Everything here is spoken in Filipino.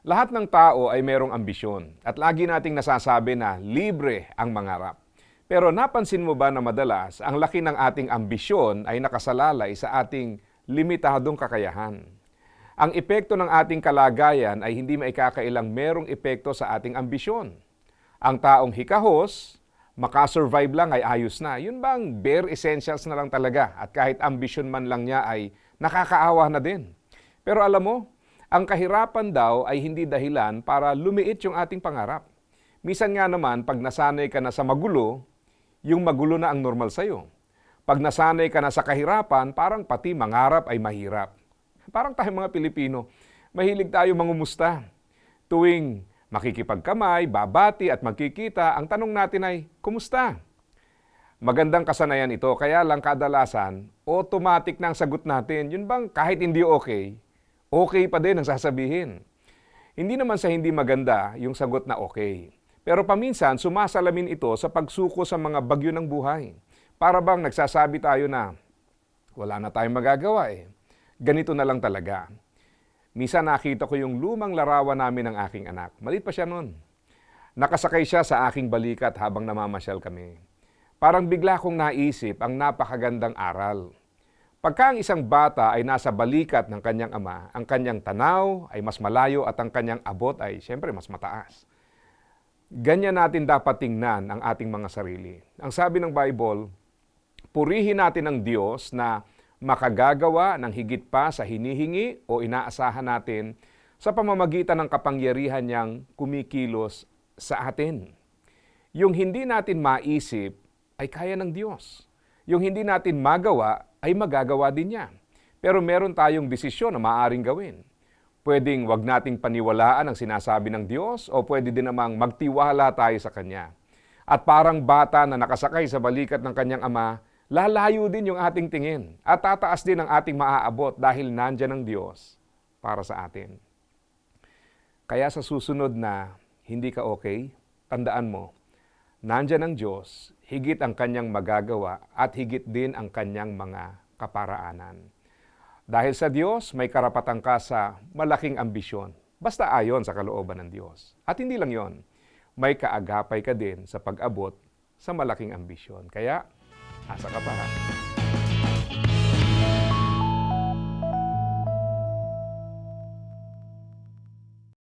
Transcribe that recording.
Lahat ng tao ay mayroong ambisyon at lagi nating nasasabi na libre ang mangarap. Pero napansin mo ba na madalas ang laki ng ating ambisyon ay nakasalalay sa ating limitadong kakayahan? Ang epekto ng ating kalagayan ay hindi maikakailang merong epekto sa ating ambisyon. Ang taong hikahos, makasurvive lang ay ayos na. Yun bang bare essentials na lang talaga at kahit ambisyon man lang niya ay nakakaawa na din. Pero alam mo, ang kahirapan daw ay hindi dahilan para lumiit yung ating pangarap. Misan nga naman, pag nasanay ka na sa magulo, yung magulo na ang normal sa'yo. Pag nasanay ka na sa kahirapan, parang pati mangarap ay mahirap. Parang tayo mga Pilipino, mahilig tayo mangumusta. Tuwing makikipagkamay, babati at magkikita, ang tanong natin ay, kumusta? Magandang kasanayan ito, kaya lang kadalasan, automatic na ang sagot natin. Yun bang kahit hindi okay, okay pa din ang sasabihin. Hindi naman sa hindi maganda yung sagot na okay. Pero paminsan, sumasalamin ito sa pagsuko sa mga bagyo ng buhay. Para bang nagsasabi tayo na, wala na tayong magagawa eh. Ganito na lang talaga. Misa nakita ko yung lumang larawan namin ng aking anak. Malit pa siya noon. Nakasakay siya sa aking balikat habang namamasyal kami. Parang bigla kong naisip ang napakagandang aral. Pagka ang isang bata ay nasa balikat ng kanyang ama, ang kanyang tanaw ay mas malayo at ang kanyang abot ay siyempre mas mataas. Ganyan natin dapat tingnan ang ating mga sarili. Ang sabi ng Bible, purihin natin ang Diyos na makagagawa ng higit pa sa hinihingi o inaasahan natin sa pamamagitan ng kapangyarihan niyang kumikilos sa atin. Yung hindi natin maisip ay kaya ng Diyos. Yung hindi natin magawa ay magagawa din niya. Pero meron tayong desisyon na maaring gawin. Pwedeng wag nating paniwalaan ang sinasabi ng Diyos o pwede din namang magtiwala tayo sa Kanya. At parang bata na nakasakay sa balikat ng kanyang ama, lalayo din yung ating tingin at tataas din ang ating maaabot dahil nandyan ang Diyos para sa atin. Kaya sa susunod na hindi ka okay, tandaan mo, nandyan ang Diyos, higit ang kanyang magagawa at higit din ang kanyang mga kaparaanan. Dahil sa Diyos, may karapatan ka sa malaking ambisyon, basta ayon sa kalooban ng Diyos. At hindi lang yon, may kaagapay ka din sa pag-abot sa malaking ambisyon. Kaya, asa ka pa ha?